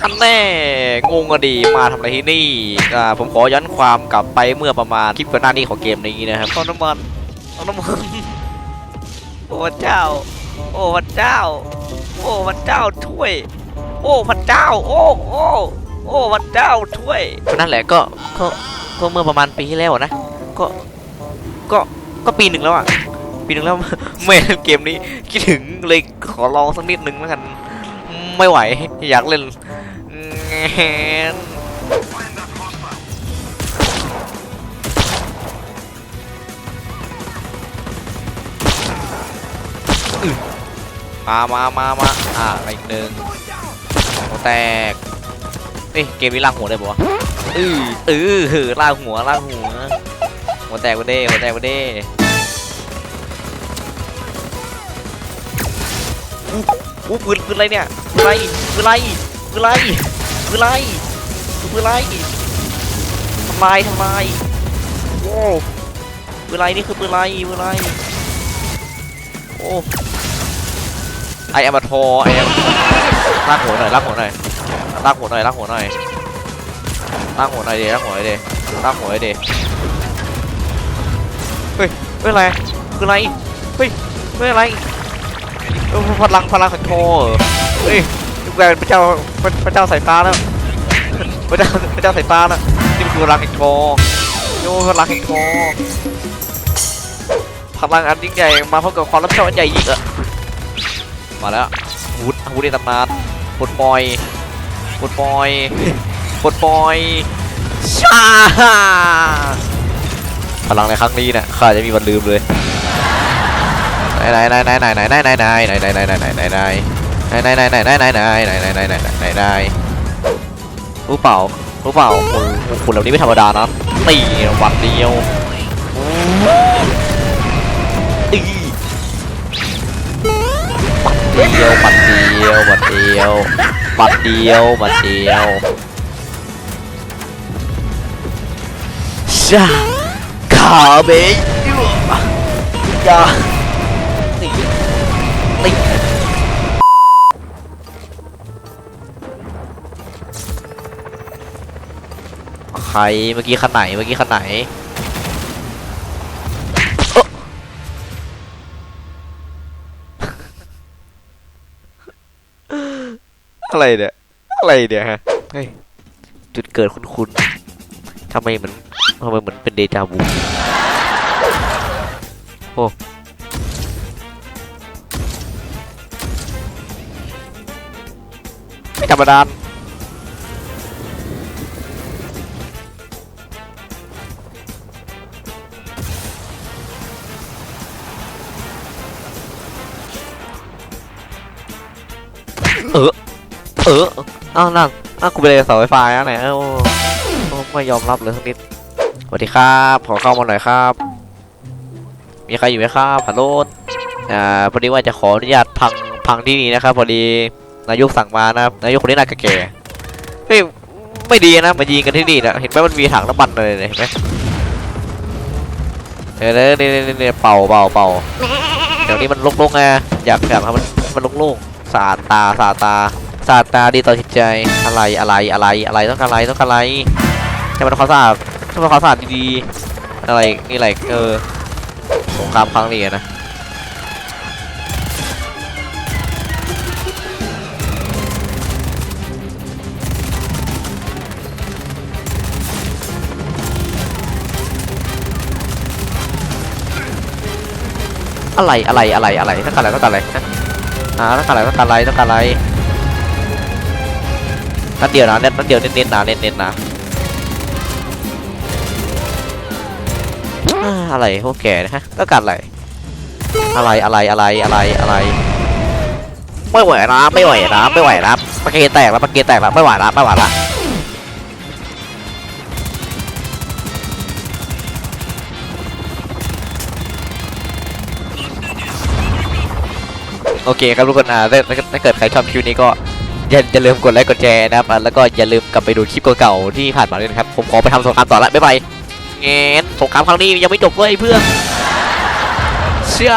คันแน่งงอะดีมาทำอะไรที่นี่อ่าผมขอย้อนความกลับไปเมื่อประมาณคลิปก่อนหน้านี้ของเกมนี้นะครับเอาน้ำมันเอาน้ำมันโอ้พระเจ้า โอ้พระเจ้า โอ้พระเจ้าช่วย โอ้พระเจ้า โอ้โอ้โอ้พระเจ้าช่วยนั่นแหละก็ก็ก็เมื่อประมาณปีที่แล้วอะนะก็ก็ก็ปีหนึ่งแล้วอะปีหนึ่งแล้วไม่เล่นเกมนี้คิดถึงเลยขอลองสักนิดนึงแล้วกันไม่ไหว อยากเล่นแง นมามามามาอ่าอีกหนึ่งหัวแตกเอ้ยเกมนี้ลากหัวได้ปะวะอือเออลากหัวลากหัวหัวแตกไปเด้หัวแตกไปเด้อู้ปืนปืนอะไรเนี่ยปืนอะไรปืนอะไรปืนอะไร ปืนอะไรปืนอะไรทำลายทำลายโอ้ปืนอะไรนี่คือปืนอะไรปืนอะไรโอ้ไอแอมบทอไอแอมลากหัวหน่อยลากหัวหน่อยลากหัวหน่อยลากหัวหน่อยลากหัวหน่อยเดลากหัวหน่อยเดลากหัวหน่อยเดเฮ้ยเฮ้ยอะไรคืออะไรเฮ้ยเฮ้ยอะไรเออพลังพลังของโทเหรอเฮ้ย กลายเป็นพระเจ้าพระเจ้าสายฟ้าแล้วพระเจ้าพระเจ้าสายฟ้าแล้วนี่มันคือพลังแห่งโทโยพลังแห่งโทพลังอันยิ่งใหญ่มาพร้อมกับความรับผิดชอบอันใหญ่ยิ่งอะมาแล้วอาวุธอาวุธในตำนานปลดปล่อยปลดปล่อยปลดปล่อยชาพลังในครั้งนี้เนี่ยข้าจะมีวันลืมเลยไหนไหนไหนไหนไหนไหนไหนไหนไหนไหนไหนไหนไหน ไหนไหนไหนไหนไหนไหนไหนไหนไหนไหนไหนรู้เปล่ารู้เปล่าคุณคุณเหล่านี้ไม่ธรรมดานะตีวันเดียวตีปัดเดียวปัดเดียวปัดเดียวปัดเดียวปัดเดียวชาขาเบยยาตีตี รเมื่อกี้คันไหนเมื่อกี้คันไหนเอ้ออะไรเนี่ยอะไรเนี่ยฮะเฮ้ยจุดเกิดคุ้นๆทำไมเหมือนทำไมเหมือนเป็นเดจาวูโอ้ไม่ธรรมดา ออ เอออ้าวนั่นอ้าวกูไปเลยเสาไฟฟ้าแล้วไหนเอ้าไม่ยอมรับเลยสักนิดสวัสดีครับ ขอเข้ามาหน่อยครับ มีใครอยู่ไหมครับฮัลโหลอ่าพอดีว่าจะขออนุญาตพังพังที่นี่นะครับ พอดีนายกสั่งมานะครับนายกคนนี้น่าแก่เฮ้ยไม่ดีนะมายิงกันที่นี่นะเห็นไหมมันมีถังน้ำมันเลยเห็นไหมเออเนี่ยเนี่ยเนี่ยเป่าเป่าเป่าเดี๋ยวนี้มันลกๆไงอยากอยากให้มันมันลกๆ สาดตาสาดตาสาดตาดีต่อจิตใจอะไรอะไรอะไรอะไรต้องการอะไรต้องการอะไรให้มันความสะอาดให้มันความสะอาดดีๆอะไรนี่อะไรเออสงครามครั้งนี้นะอะไรอะไรอะไรอะไรต้องการอะไรต้องการอะไรนะ อ่าต้องการอะไรต้องการอะไรต้องการอะไรนัดเดียวนะเน้นนัดเดียวเน้นๆนะเน้นๆนะอ่าอะไรพวกแกนะฮะต้องการอะไร อะไรอะไรอะไรอะไรอะไร ไม่ไหวนะไม่ไหวนะไม่ไหวนะปากเกแตกแล้วปากเกแตกแล้วไม่ไหวละไม่ไหวละ โอเคครับทุกคนอ่าถ้าถ้าเกิดใครชอบคลิปนี้ก็อย่าอย่าลืมกดไลค์กดแชร์นะครับแล้วก็อย่าลืมกลับไปดูคลิปเก่าๆที่ผ่านมาด้วยนะครับผมขอไปทำสงครามต่อละบ๊ายบายเงี้ยสงครามครั้งนี้ยังไม่จบเว้ยเพื่อนเชื่อ